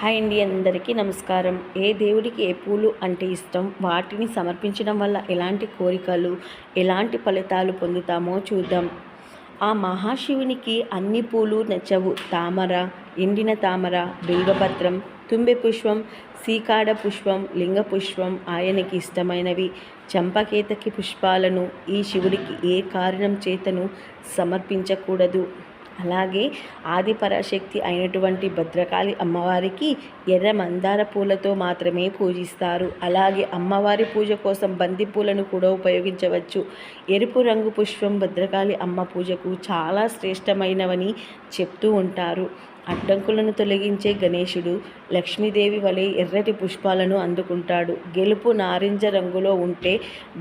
Hi అండి అందరికీ నమస్కారం. ఏ దేవుడికి ఏ పూలు అంటే ఇష్టం? వాటిని సమర్పించడం వల్ల ఎలాంటి కోరికలు ఎలాంటి ఫలితాలు పొందుతామో చూద్దాం. ఆ మహాశివునికి అన్ని పూలు నచ్చవు. తామర ఎండిన తామర బిల్వపత్రం తుంబె పుష్పం సీకాడ పుష్పం లింగ పుష్పం ఆయనకి ఇష్టమైనవి. చంపకేతకి పుష్పాలను ఈ శివుడికి ఏ కారణం చేతను సమర్పించకూడదు. అలాగే ఆది పరాశక్తి అయినటువంటి భద్రకాళి అమ్మవారికి ఎర్ర మందార పూలతో మాత్రమే పూజిస్తారు. అలాగే అమ్మవారి పూజ కోసం బంతి పూలను కూడా ఉపయోగించవచ్చు. ఎరుపు రంగు పుష్పం భద్రకాళి అమ్మ పూజకు చాలా శ్రేష్టమైనవని చెప్తూ ఉంటారు. అడ్డంకులను తొలగించే గణేశుడు లక్ష్మీదేవి వలె ఎర్రటి పుష్పాలను అందుకుంటాడు. గెలుపు నారింజ రంగులో ఉంటే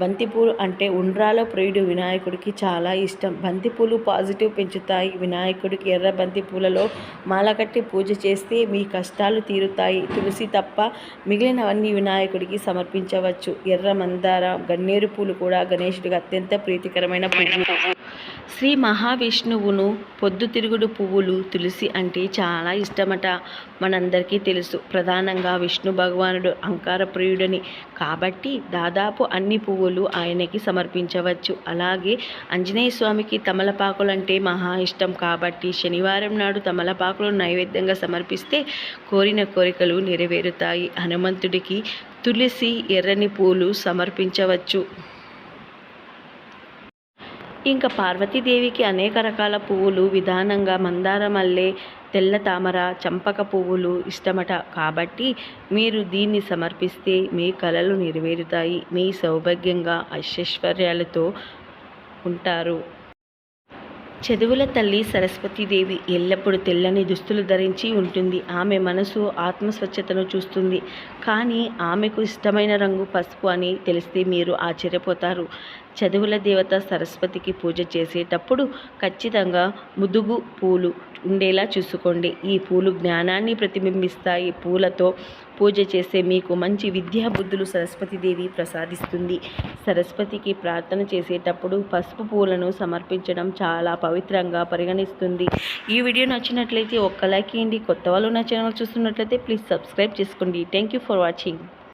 బంతిపూలు అంటే ఉండ్రాల ప్రియుడు వినాయకుడికి చాలా ఇష్టం. బంతిపూలు పాజిటివ్ పెంచుతాయి. వినాయకుడికి ఎర్ర బంతిపూలలో మాలకట్టి పూజ చేస్తే మీ కష్టాలు తీరుతాయి. తులసి తప్ప మిగిలినవన్నీ వినాయకుడికి సమర్పించవచ్చు. ఎర్ర మందార గన్నేరు పూలు కూడా గణేశుడికి అత్యంత ప్రీతికరమైన పువ్వు శ్రీ మహావిష్ణువును పొద్దుతిరుగుడు పువ్వులు తులసి అంటే చాలా ఇష్టమట. మనందరికీ తెలుసు ప్రధానంగా విష్ణు భగవానుడు అంకార ప్రియుడని. కాబట్టి దాదాపు అన్ని పువ్వులు ఆయనకి సమర్పించవచ్చు. అలాగే ఆంజనేయ స్వామికి తమలపాకులు అంటే మహా ఇష్టం. కాబట్టి శనివారం నాడు తమలపాకులు నైవేద్యంగా సమర్పిస్తే కోరిన కోరికలు నెరవేరుతాయి. హనుమంతుడికి తులసి ఎర్రని పూలు సమర్పించవచ్చు. ఇంకా పార్వతీదేవికి అనేక రకాల పువ్వులు విధానంగా మందార మల్లె తెల్ల తామర చంపక పువ్వులు ఇష్టమట. కాబట్టి మీరు దీన్ని సమర్పిస్తే మీ కలలు నెరవేరుతాయి. మీ సౌభాగ్యంగా ఐశ్వర్యాలతో ఉంటారు. చదువుల తల్లి సరస్వతీదేవి ఎల్లప్పుడూ తెల్లని దుస్తులు ధరించి ఉంటుంది. ఆమె మనసు ఆత్మస్వచ్ఛతను చూస్తుంది. కానీ ఆమెకు ఇష్టమైన రంగు పసుపు అని తెలిస్తే మీరు ఆశ్చర్యపోతారు. చదువుల దేవత సరస్వతికి పూజ చేసేటప్పుడు ఖచ్చితంగా ముదుగు పూలు ఉండేలా చూసుకోండి. ఈ పూలు జ్ఞానాన్ని ప్రతిబింబిస్తాయి. పూలతో పూజ చేసే మీకు మంచి విద్యా బుద్ధులు సరస్వతీదేవి ప్రసాదిస్తుంది. సరస్వతికి ప్రార్థన చేసేటప్పుడు పసుపు పూలను సమర్పించడం చాలా పవిత్రంగా పరిగణిస్తుంది. ఈ వీడియో నచ్చినట్లయితే ఒక్క లైక్ ఇవ్వండి కొత్త వాళ్ళు నా ఛానల్ చూస్తున్నట్లయితే ప్లీజ్ సబ్స్క్రైబ్ చేసుకోండి. Thank you for watching.